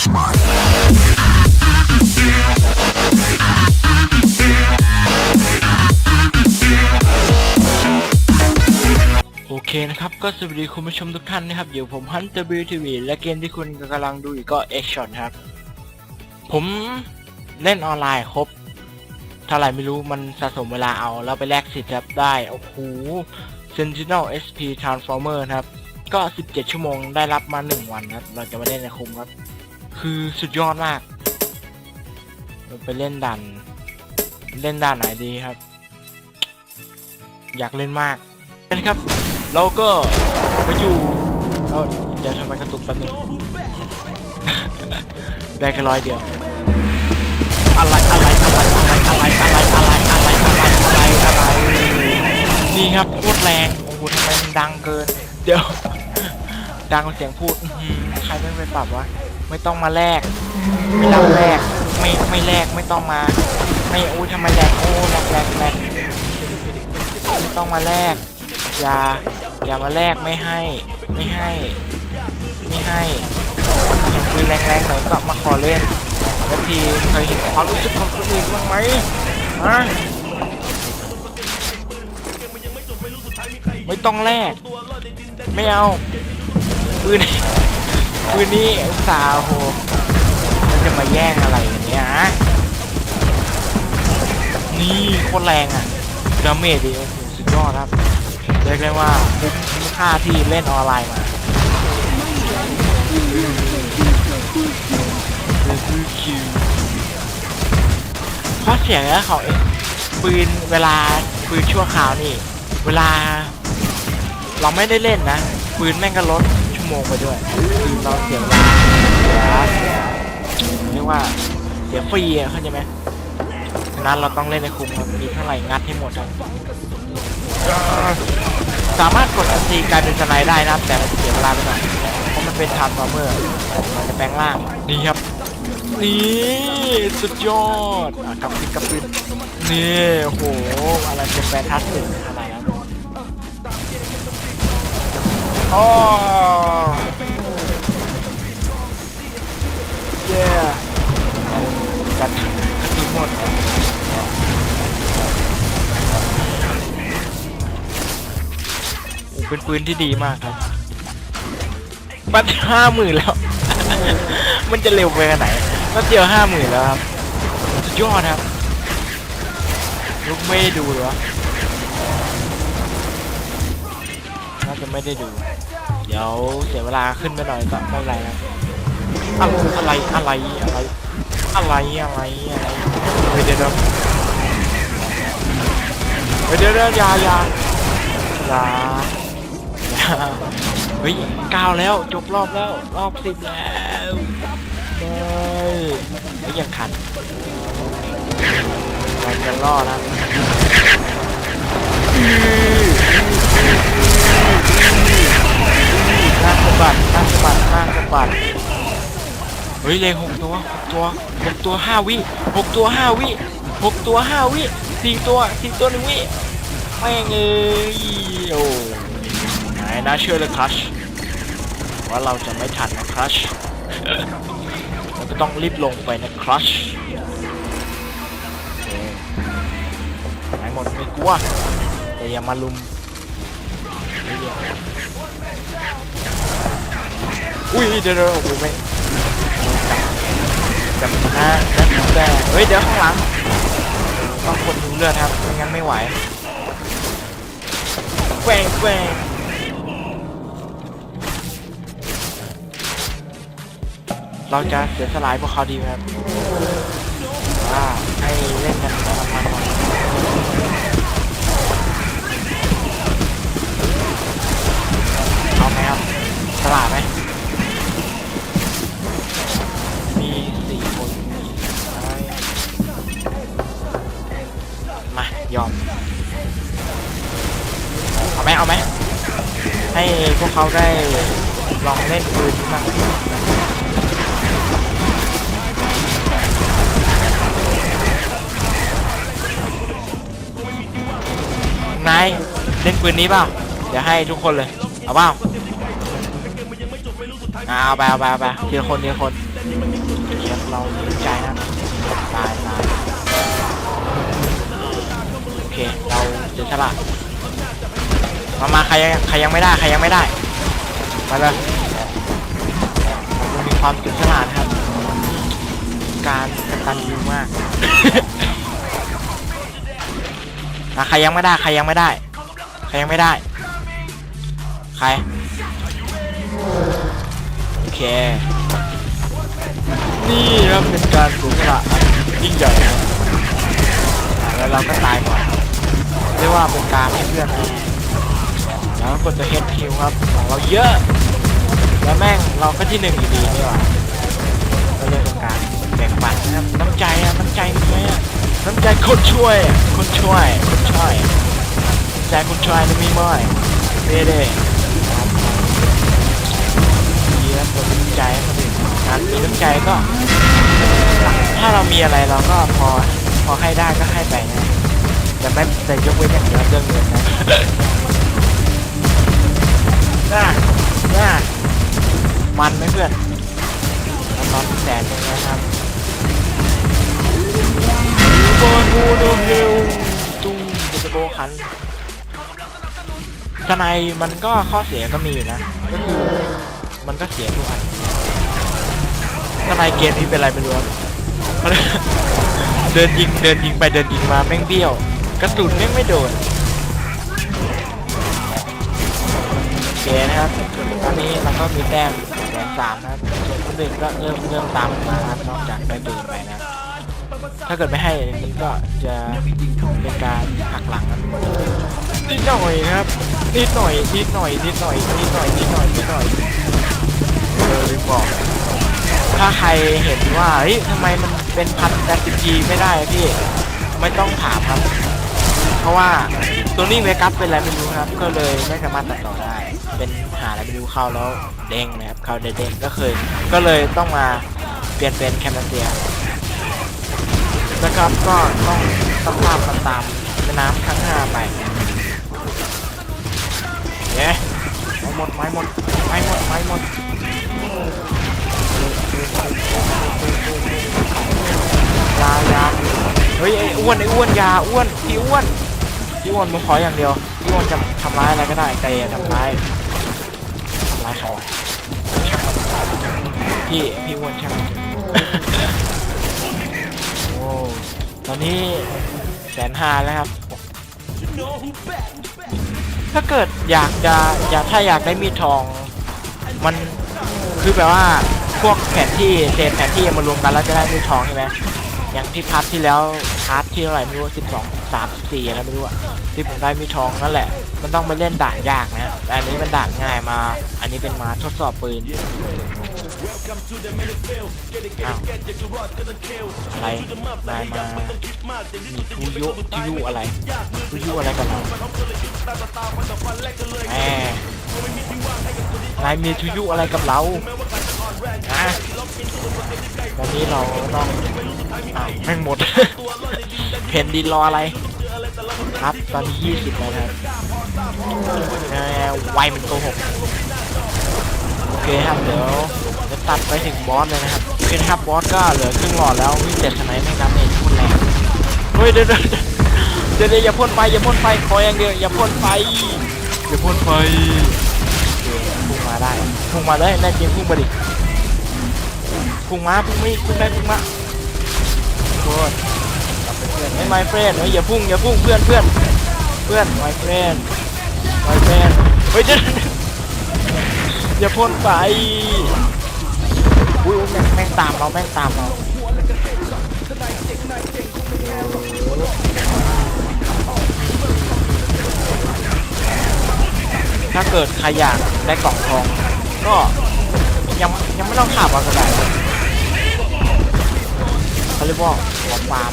โอเคนะครับก็สวัสดีคุณผู้ชมทุกท่านนะครับอยู่ผมฮันเตอร์บิวทีวีและเกมที่คุณกำลังดูอยู่ก็ X Shot ครับ ผมเล่นออนไลน์ครบเท่าไหร่ไม่รู้มันสะสมเวลาเอาแล้วไปแลกสิทธิ์ครับได้ โอ้โห Sentinel SP Transformer นะครับ ก็ 17 ชั่วโมงได้รับมา 1 วันครับ เราจะมาเล่นในคุมครับ คือสุดยอดมาก ไปเล่นด่านเล่นด่านไหนดีครับ อยากเล่นมากนะครับ เราก็มาอยู่เอาเดี๋ยวทำไมกระตุกแป๊บนึงได้แค่ร้อยเดียวอะไรอะไรอะไรอะไรอะไรอะไรอะไรอะไรอะไรอะไรนี่ครับโคตรแรงโอ้โหทำไมมันดังเกิน เดี๋ยว ดังเสียงพูดใครไม่ไปปรับวะ ไม่ต้องมาแลกไม่ต้องแลกไม่ไม่แลกไม่ต้องมา ไม่โอ้ยทำไมแลกโอ้แลกแลกแลกไม่ต้องมาแลกอย่าอย่ามาแลกไม่ให้ ไม่ให้ ไม่ให้เห็นปืนแรงๆหน่อยก็มาขอเล่นแล้วทีเคยเห็นความรู้สึกของคนอื่นบ้างไหมฮะไม่ต้องแลกไม่เอาปืน ปืนนี้อุตสาห์โหมันจะมาแย่งอะไรอย่างเงี้ยฮะนี่โคตรแรงอะดาเมจดีโอ้โหสุดยอดครับเรียกได้ว่าคุ้มคุ้มค่าที่เล่นออนไลน์มาเพราะเสียงแล้วเขาเองปืนเวลาปืนชั่วคราวนี่ เวลา เราไม่ได้เล่นนะ ปืนแม่งก็ลด โมงไปด้วยคือเราเสียเวลาเสียเสียเรียกว่าเสียฟรีอะเข้าใจไหมฉะนั้นเราต้องเล่นในคุมครับมีเท่าไหร่งัดให้หมดครับสามารถกดอันตีกลายเป็นสไนด์ได้นะครับแต่มันจะเสียเวลาไปหน่อยเพราะมันเป็นทาร์ฟอร์เมอร์มันจะแปลงร่างนี่ครับนี่สุดยอดอะกลับปิดกลับปิดนี่โอ้โหอะไรจะแฟนตาสติกอะไร โอ้เย้กันกระตุ้นหมดเป็นปืนที่ดีมากครับ ปัดห้าหมื่นแล้ว มันจะเร็วไปขนาดไหนก็เดียวห้าหมื่นแล้วครับ สุดยอดครับ ลูกไม่ดูเหรอ จะไม่ได้ดู เดี๋ยวเสียเวลาขึ้นไปหน่อยก็ไม่เป็นไรนะอะไรอะไรอะไรอะไรอะไรอะไรเฮ้ยเดี๋ยวเดี๋ยวเฮ้ยเดี๋ยวเดี๋ยวยายายาเฮ้ยก้าวแล้วจบรอบแล้วรอบสิบแล้วเฮ้ยไม่ยังขันมันจะรอดนะ ฮ้ยเลงหกตัวหกตัวหกตัวห้าวิหกตัวห้าวิหกตัวห้าวิสี่ตัวสี่ตัวหนึ่งวิแม่งเอ้ยโอ้ไหนน่าเชื่อเลยครัชว่าเราจะไม่ทันนะครัชเราก็ต้องรีบลงไปนะครัชไหนหมดไม่กลัวแต่อย่ามาลุมไม่เรียกอุ้ยเดี๋ยวเดี๋ยวโอ้โหไม่ จับนะนะแต่เฮ้ยเดี๋ยวข้างหลังต้องกดดูเลือดครับไม่งั้นไม่ไหวแกว่งแกว่งเราจะเสียสลายพวกเขาดีไหมครับว่าให้ ยอม เอาไหมเอาไหมให้พวกเขาได้ลองเล่นปืนบ้างนายเล่นปืนนี้เปล่าเดี๋ยวให้ทุกคนเลย เอาเปล่าเอาไปเอาไปเอาไปทีละคนทีละคนเยียบเราใจนะตายตาย เค เราเสียสละมามาใครยังใครยังไม่ได้ใครยังไม่ได้มาเลยเรามีความเสียสละนะครับ การกตันยูมากอะใครยังไม่ได้ใครยังไม่ได้ ใครยังไม่ได้ ใครโอเค นี่ครับเป็นการสูญสละอันยิ่งใหญ่ครับอะแล้วเราก็ตายก่อน เรียกว่าเป็นการให้เพื่อนครับแล้วกดตัวเฮดคิวครับของเราเยอะ แล้วแม่งเราก็ที่หนึ่งอยู่ดีนี่หว่าก็เลยเป็นการแบ่งปันนะครับน้ำใจอะน้ำใจมีไหมอะน้ำใจคนช่วยคนช่วยคนช่วยใจคนช่วยนะมีไหมเด้เด้ครับดีแล้วคนมีน้ำใจคนอื่นการมีน้ำใจก็ ถ้าเรามีอะไรเราก็พอพอให้ได้ก็ให้ไปนะ แต่ไม่แต่ยกเว้นอย่างเดียวเรื่องเงินนะน่าน่ามันไหมเพื่อนตอนแสนหนึงนะครับบอลบูโดเฮลตุ้งจะโบคันทนายมันก็ข้อเสียก็มีอยู่นะ ก็คือมันก็เสียทุกอันทนายเกมนี้เป็นอะไรไม่รู้เดินยิงเดินยิงไปเดินยิงมาแม่งเบี้ยว กระสุนแม่งไม่โดนโอเคนะครับตอนนี้เราก็มีแต้มแสนสามนะครับส่วนคนอื่นก็เริ่มเริ่มตามมาครับนอกจากได้ปืนไปนะ ถ้าเกิดไม่ให้มันก็จะเป็นการหักหลังกันนิดหน่อยนะครับนิดหน่อยนิดหน่อยนิดหน่อยนิดหน่อยนิดหน่อยนิดหน่อยเออลืมบอกถ้าใครเห็นว่าเฮ้ยทำไมมันเป็นพันแปดสิบทีไม่ได้พี่ไม่ต้องถามครับ เพราะว่าตัวนี้เวกัสเป็นอะไรไม่รู้ครับ ก็เลยไม่สามารถตัดต่อได้ เป็นหาอะไรไม่รู้เข้าแล้วเด้งนะครับเข้าเด้งก็เคยก็เลยต้องมาเปลี่ยนเป็นแคมเซียนะครับก็ต้องต้องตามันตามแม่น้ำทั้งหน้าไปเนี่ยไม้หมดไม้หมดไม้หมดไม้หมดยายาเฮ้ยไอ้อ้วนไอ้อ้วนยาอ้วนพี่อ้วน พี่วอนมึงขออย่างเดียวพี่วอนจะทำร้ายอะไรก็ได้แต่อย่าทำร้ายทำร้ายเขาพี่พี่วอนช่างมันโอ้ตอนนี้แสนห้าแล้วครับ ถ้าเกิดอยากจะอยากถ้าอยากได้มีดทองมันคือแบบว่าพวกแผนที่เศษแผนที่มารวมกันแล้วจะได้มีดทองใช่ไหม อย่างที่พาร์ทที่แล้วพาร์ทที่เท่าไหร่ไม่รู้สิบสองสามสี่อะไรไม่รู้อะที่ผมได้มีทองนั่นแหละ มันต้องไปเล่นด่านยากนะแต่อันนี้มันด่านง่ายมา อันนี้เป็นมาทดสอบปืนอ้าวอะไรนายมามีทุยุทุยุอะไรทุยุอะไรกันเราแหมนายมีทุยุอะไรกับเรา นะตอนนี้เราต้องอ้าวแม่งหมด เพนดินรออะไร ครับ ตอนนี้ยี่สิบแล้วนะครับแหมไวเป็นโกหกโอเคครับเดี๋ยวจะตัดไปถึงบอสเลยนะครับโอเคนะครับบอสก็เหลือครึ่งหลอดแล้ววิ่งเจ็ดสไนป์ไม่กันเองพูดแรงเฮ้ยเดี๋ยวเดี๋ยวเดี๋ยวเดี๋ยวอย่าพ่นไฟอย่าพ่นไฟขออย่างเดียวอย่าพ่นไฟอย่าพ่นไฟโอเคพุ่งมาได้พุ่งมาเลยแน่จริงพุ่งมาดิ พุ่งมาพุ่งไม่พุ่งได้พุ่งมาโคตรกลับไปเพื่อนไอ้ไมเฟรนเฮ้ยอย่าพุ่งอย่าพุ่งเพื่อนเพื่อนเพื่อนไม่เฟรนไม่เฟรนเฮ้ยเดี๋ยวอย่าพ่นไปอุ้ยแม่งแม่งตามเราแม่งตามเราถ้าเกิดใครอยากได้กล่องทอง ก็ยังยังไม่ต้องขับเอาก็ได้ เขาเรียกว่าหัวฟาร์ม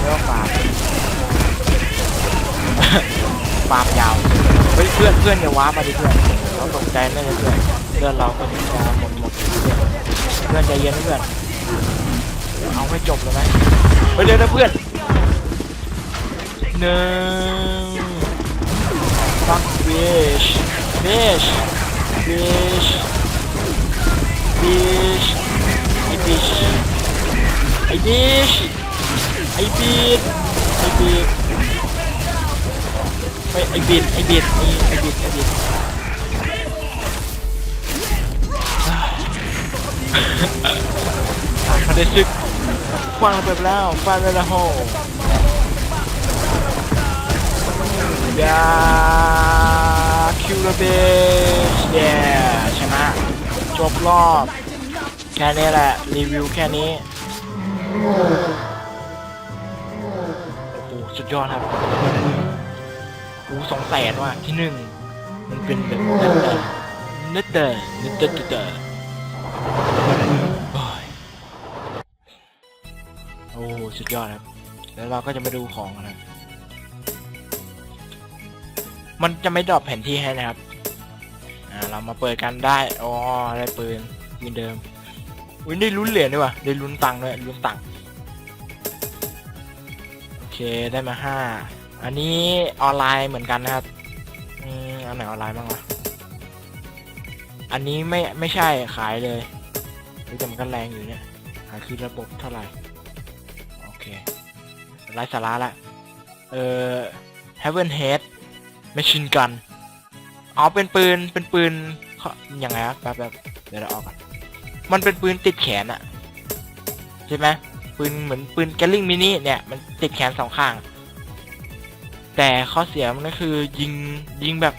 เรียกว่าฟาร์มฟาร์มยาวเฮ้ยเพื่อนเพื่อนอย่าว้ามาดิเพื่อนเราตกใจแน่เลยเพื่อนเพื่อนเราก็จะหมดหมดเพื่อนใจเย็นเพื่อนเอาให้จบเลยไหมเฮ้ยเดี๋ยวนะเพื่อนหนึ่ง fuck fish fish fish fish ไอ้บิช ไอ้บีดไอ้บีดไอ้ไอ้บีดไอ้บีดไอ้ไอ้บีดไอ้บีดอะเขาได้ซึกวางระเบิดไปแล้วฟาดไปแล้วโหยาคิวระเบชเย้ชนะจบรอบ แค่นี้แหละ รีวิวแค่นี้ โอ้โหสุดยอดครับโอ้สองแสนว่ะที่หนึ่งมันเป็นแบบนัดเดอร์นัดเดอร์นัดเดอร์นัดเดอร์โอ้โอ้สุดยอดครับแล้วเราก็จะมาดูของกันนะมันจะไม่ดรอปแผนที่ให้นะครับ อ่า เรามาเปิดกันได้ อ๋อ ได้ปืนปืนเดิม อุ้ยได้ลุ้นเหรียญด้วยว่ะได้ลุ้นตังค์ด้วยลุ้นตังค์โอเคได้มาห้าอันนี้ออนไลน์เหมือนกันนะครับอืมอันไหนออนไลน์บ้างวะอันนี้ไม่ไม่ใช่ขายเลยดูแต่มันก็แรงอยู่เนี่ยขายคือระบบเท่าไหร่โอเคไร้สาระละเอ่อ Heaven Head Machine Gun อ๋อเป็นปืนเป็นปืนเขายังไงครับแป๊บแป๊บเดี๋ยวเราออกก่อน มันเป็นปืนติดแขนอะใช่ไหมปืนเหมือนปืนแกลลิงมินิเนี่ยมันติดแขนสองข้าง แต่ข้อเสียมันก็คือยิงยิงแบบ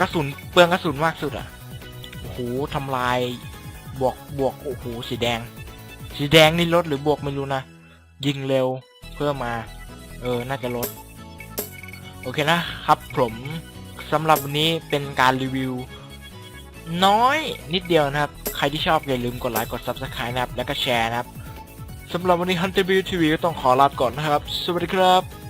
กระสุนเปลืองกระสุนมากสุดอะโอ้โหทำลายบวกบวกโอ้โหสีแดง สีแดงนี่ลดหรือบวกไม่รู้นะยิงเร็วเพิ่มมา เออ น่าจะลด โอเคนะครับผมสำหรับวันนี้เป็นการรีวิว น้อยนิดเดียวนะครับ ใครที่ชอบอย่าลืมกดไลค์กด Subscribe นะครับ แล้วก็แชร์นะครับสำหรับวันนี้ Hunter View TV ก็ต้องขอลาไปก่อนนะครับ สวัสดีครับ